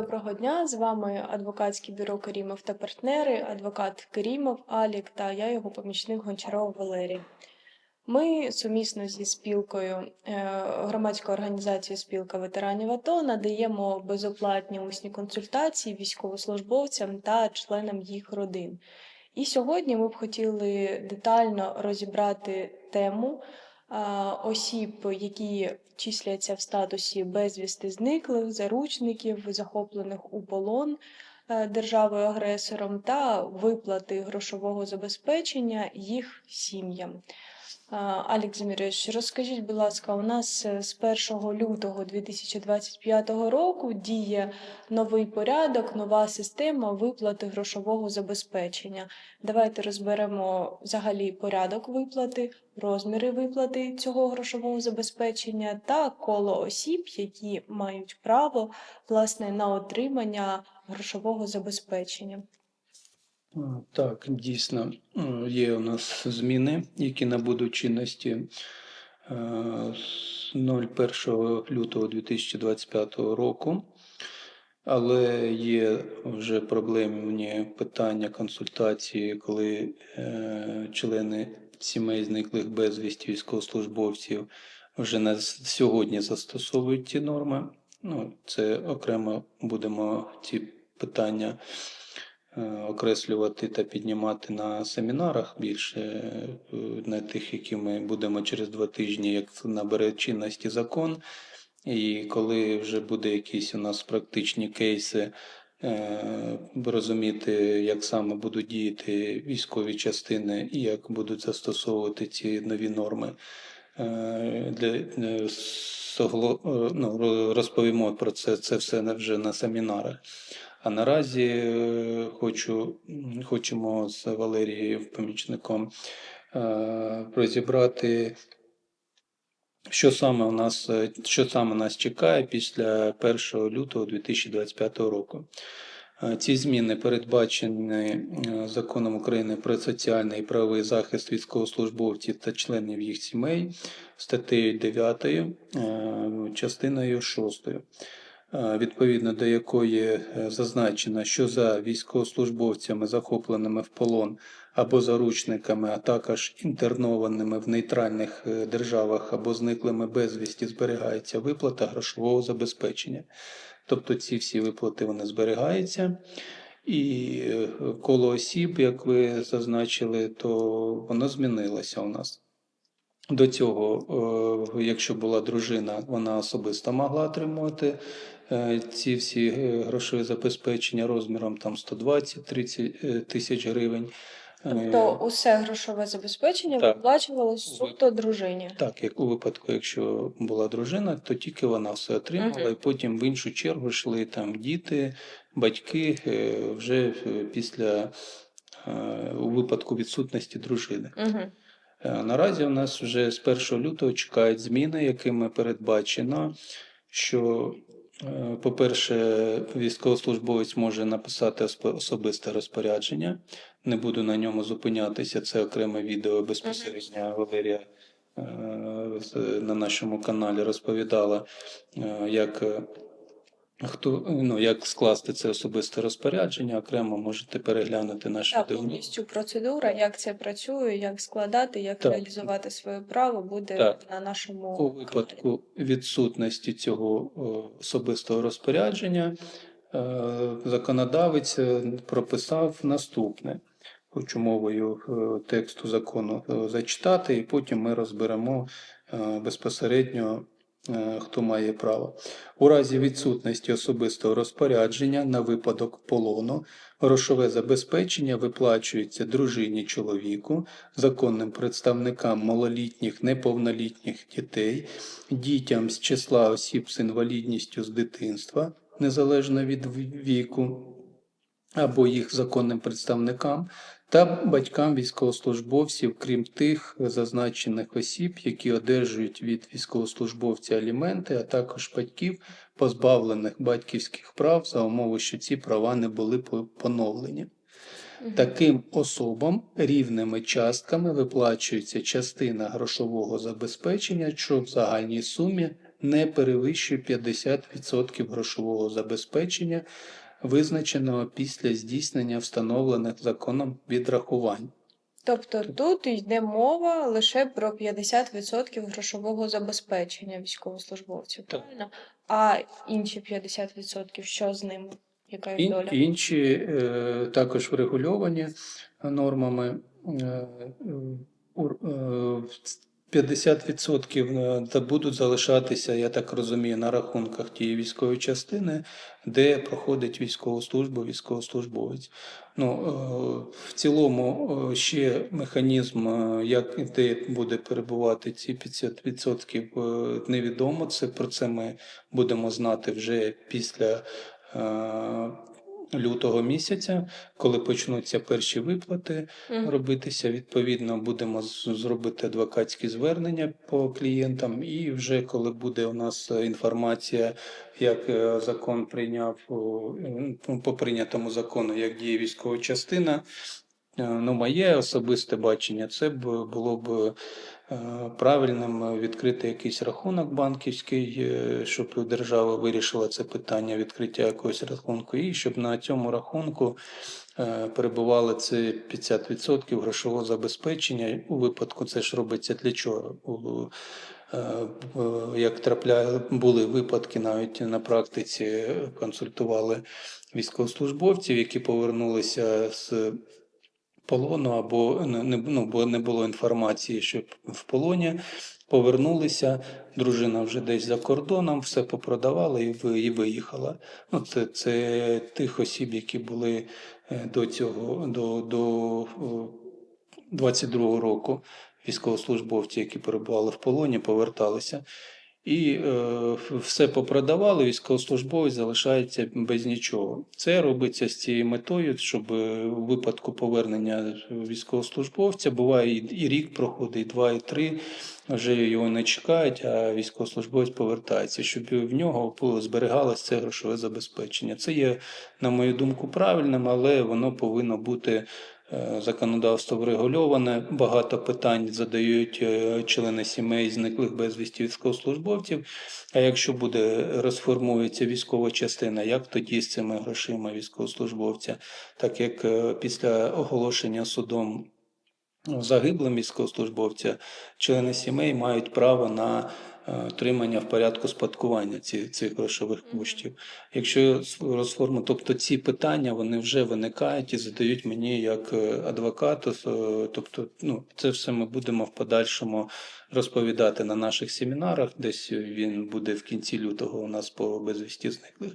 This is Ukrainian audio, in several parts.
Доброго дня. З вами адвокатське бюро Керімов та партнери, адвокат Керімов Алік та я його помічник Гончарова Валерій. Ми сумісно зі спілкою е, громадською організацією Спілка ветеранів АТО надаємо безоплатні усні консультації військовослужбовцям та членам їх родин. І сьогодні ми б хотіли детально розібрати тему осіб, які числяться в статусі безвісти зниклих, заручників, захоплених у полон е, державою-агресором та виплати грошового забезпечення їх сім'ям. Алік Замірович, розкажіть, будь ласка, у нас е, з 1 лютого 2025 року діє новий порядок, нова система виплати грошового забезпечення. Давайте розберемо взагалі порядок виплати, розміри виплати цього грошового забезпечення та коло осіб, які мають право власне на отримання грошового забезпечення. Так, дійсно, е, є у нас зміни, які набудуть чинності е, з 01 лютого 2025 року, але є вже проблемні питання консультації, коли е, члени сімей зниклих безвісті військовослужбовців вже на сьогодні застосовують ті норми. Ну, це окремо будемо ці питання окреслювати та піднімати на семінарах більше е, на тих, які ми будемо через два тижні, як набере чинності закон. І коли вже буде якісь у нас практичні кейси, е, розуміти, як саме будуть діяти військові частини і як будуть застосовувати ці нові норми. Е, Для, е, е, ну, розповімо про це, це все вже на семінарах. А наразі е, хочу, хочемо з Валерією, помічником, е, розібрати, що саме у нас, е, що саме нас чекає після 1 лютого 2025 року. Ці зміни передбачені законом України про соціальний і правовий захист військовослужбовців та членів їх сімей статтею 9, е, частиною 6 е, відповідно до якої е, зазначено, що за військовослужбовцями, захопленими в полон або заручниками, а також інтернованими в нейтральних е, державах або зниклими безвісті, зберігається виплата грошового забезпечення. Тобто ці всі виплати вони зберігаються. І е, коло осіб, як ви зазначили, то воно змінилося у нас. До цього, е, якщо була дружина, вона особисто могла отримувати е, ці всі е, грошові забезпечення розміром там 120-30 е, тисяч гривень. Тобто усе грошове забезпечення Так. виплачувалось суто дружині. Так, як у випадку, якщо була дружина, то тільки вона все отримала, Мгм. і потім в іншу чергу йшли там діти, батьки вже після у випадку відсутності дружини. Угу. Е, Наразі у нас вже з 1 лютого чекають зміни, якими передбачено, що, е, по-перше, військовослужбовець може написати особисте розпорядження. Не буду на ньому зупинятися. Це окреме відео безпосередньо Валерія е, на нашому каналі розповідала, як. Хто ну як скласти це особисте розпорядження? Окремо можете переглянути наше Так, повністю процедура, як це працює, як складати, як Так. реалізувати своє право, буде Так. на нашому У випадку відсутності цього особистого розпорядження е, законодавець е, прописав наступне. Хочу мовою е, тексту закону зачитати, і потім ми розберемо безпосередньо, хто має право. У разі відсутності особистого розпорядження на випадок полону грошове забезпечення виплачується дружині чоловіку, законним представникам малолітніх неповнолітніх дітей, дітям з числа осіб з інвалідністю з дитинства, незалежно від віку, або їх законним представникам, та батькам військовослужбовців, крім тих зазначених осіб, які одержують від військовослужбовця аліменти, а також батьків, позбавлених батьківських прав за умови, що ці права не були поновлені. Таким особам рівними частками виплачується частина грошового забезпечення, що в загальній сумі не перевищує 50% грошового забезпечення, визначеного після здійснення встановлених законом відрахувань. Тобто тут йде мова лише про 50% грошового забезпечення військовослужбовців, Так. правильно? А інші 50% що з ними? Яка їх доля? Інші е, також врегульовані нормами. Е, е, е, 50% та будуть залишатися, я так розумію, на рахунках тієї військової частини, де проходить військову службу військовослужбовець. Ну, е, в цілому е, ще механізм, е, як і де буде перебувати ці 50%, е, невідомо. Це про це ми будемо знати вже після е, лютого місяця, коли почнуться перші виплати Мгм. робитися. Відповідно, будемо зробити адвокатські звернення по клієнтам. І вже коли буде у нас інформація, як е, закон прийняв по прийнятому закону, як діє військова частина. Ну, моє особисте бачення, це б було б е, правильним відкрити якийсь рахунок банківський, е, щоб держава вирішила це питання відкриття якогось рахунку, і щоб на цьому рахунку перебувало це 50% грошового забезпечення. У випадку це ж робиться для чого? Як трапляє, були випадки навіть на практиці, консультували військовослужбовців, які повернулися з полону, або не, ну, бо не було інформації, що в полоні повернулися, дружина вже десь за кордоном, все попродавала і, і виїхала. Ну, це, це тих осіб, які були е, до цього, до, до 22-го року військовослужбовці, які перебували в полоні, поверталися. І е, все попродавали, військовослужбовець залишається без нічого. Це робиться з цією метою, щоб е, у випадку повернення військовослужбовця буває і, рік проходить, і два, і три. Вже його не чекають, а військовослужбовець повертається, щоб в нього зберігалось це грошове забезпечення. Це є, на мою думку, правильним, але воно повинно бути законодавство врегульоване. Багато питань задають е, члени сімей зниклих безвісті військовослужбовців. А якщо буде розформується військова частина, як тоді з цими грошима військовослужбовця, так як е, після оголошення судом загиблим військовослужбовця, члени сімей мають право на е, отримання в порядку спадкування ці, цих грошових коштів. Якщо розформу, тобто ці питання вони вже виникають і задають мені як е, адвокату. е, Тобто, ну це все ми будемо в подальшому розповідати на наших семінарах. Десь він буде в кінці лютого у нас по безвісті зниклих.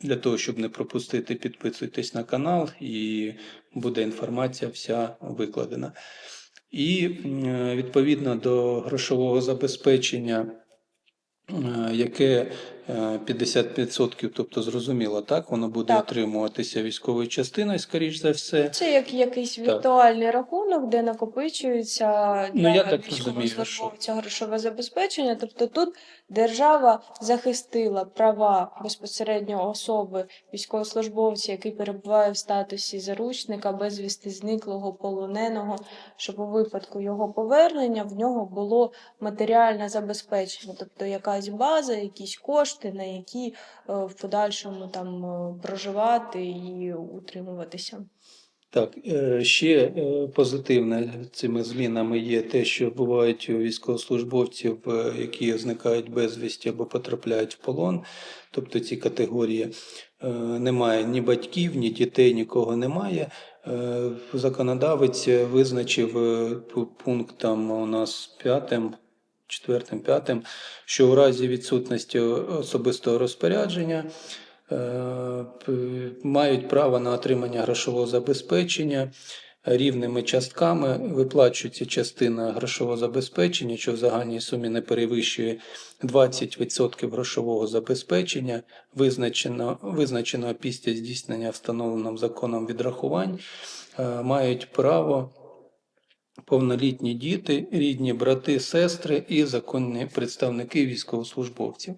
Для того, щоб не пропустити, підписуйтесь на канал і буде інформація вся викладена. І відповідно до грошового забезпечення, е, яке е, 50%, тобто зрозуміло, так, воно буде Так. отримуватися військовою частиною, скоріш за все. Це як якийсь Так. віртуальний рахунок, де накопичується Ну, для я так розумію, військовослужбовця грошове забезпечення. Тобто тут держава захистила права безпосередньо особи військовослужбовця, який перебуває в статусі заручника, безвісти зниклого, полоненого, щоб у випадку його повернення в нього було матеріальне забезпечення, тобто якась база, якісь кошти, на які е, в подальшому там е, проживати і утримуватися. Так, е, ще позитивне цими змінами є те, що бувають у військовослужбовців, які зникають безвісті або потрапляють в полон. Тобто ці категорії немає ні батьків, ні дітей, нікого немає. Законодавець визначив пу- пунктом у нас п'ятим, четвертим, п'ятим, що у разі відсутності особистого розпорядження е, мають право на отримання грошового забезпечення рівними частками. Виплачується частина грошового забезпечення, що в загальній сумі не перевищує 20% грошового забезпечення, визначено, визначеного після здійснення встановленим законом відрахувань, е, мають право повнолітні діти, рідні брати, сестри і законні представники військовослужбовців.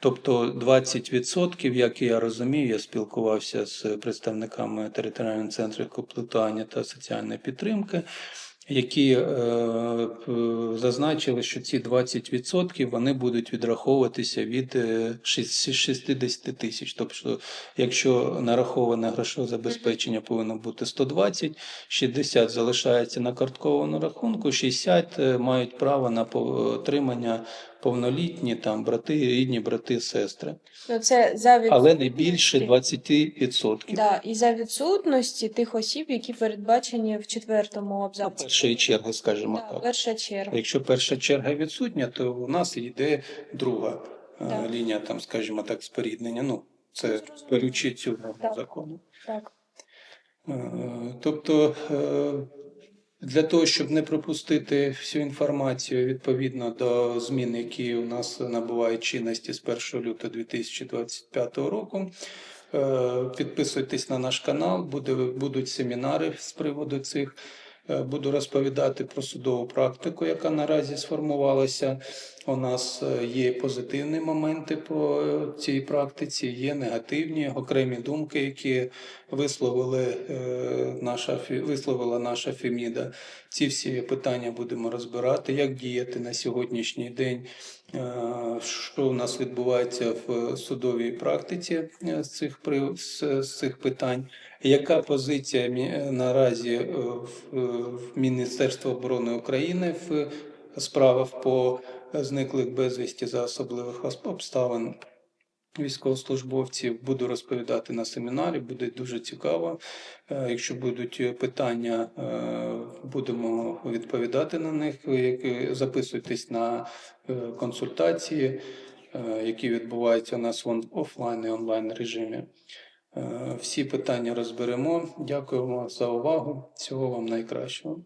Тобто 20%, як я розумію, я спілкувався з представниками територіального центру комплектування та соціальної підтримки. Які е, зазначили, що ці 20% вони будуть відраховуватися від е, 60 тисяч. Тобто, якщо нараховане грошове забезпечення повинно бути 120, 60 залишається на картковому рахунку, 60 е, мають право на отримання повнолітні там брати, рідні брати, сестри, Ну, це за від... але не більше 20%. Да, і за відсутності тих осіб, які передбачені в четвертому Ну, абзаці. першої черги, скажімо Да, так. перша черга. Якщо перша черга відсутня, то у нас йде друга е, Так. лінія, там, скажімо так, споріднення. Ну, це беручи цю Так. закону. Так. Е, Тобто, е, для того, щоб не пропустити всю інформацію відповідно до змін, які у нас набувають чинності з 1 лютого 2025 року, е, підписуйтесь на наш канал, буде, будуть семінари з приводу цих. Е, Буду розповідати про судову практику, яка наразі сформувалася. У нас е, є позитивні моменти по е, цій практиці, є негативні окремі думки, які висловили наша висловила наша Феміда. Ці всі питання будемо розбирати, як діяти на сьогоднішній день, що у нас відбувається в судовій практиці е, з цих з, цих питань. Яка позиція мі- наразі е, в, е, Міністерства оборони України в справах по зниклих безвісті за особливих обставин військовослужбовців? Буду розповідати на семінарі, буде дуже цікаво. Е, Якщо будуть питання, е, будемо відповідати на них. Записуйтесь на е, консультації, е, які відбуваються у нас в офлайн і онлайн режимі. Е, Всі питання розберемо. Дякуємо за увагу. Всього вам найкращого.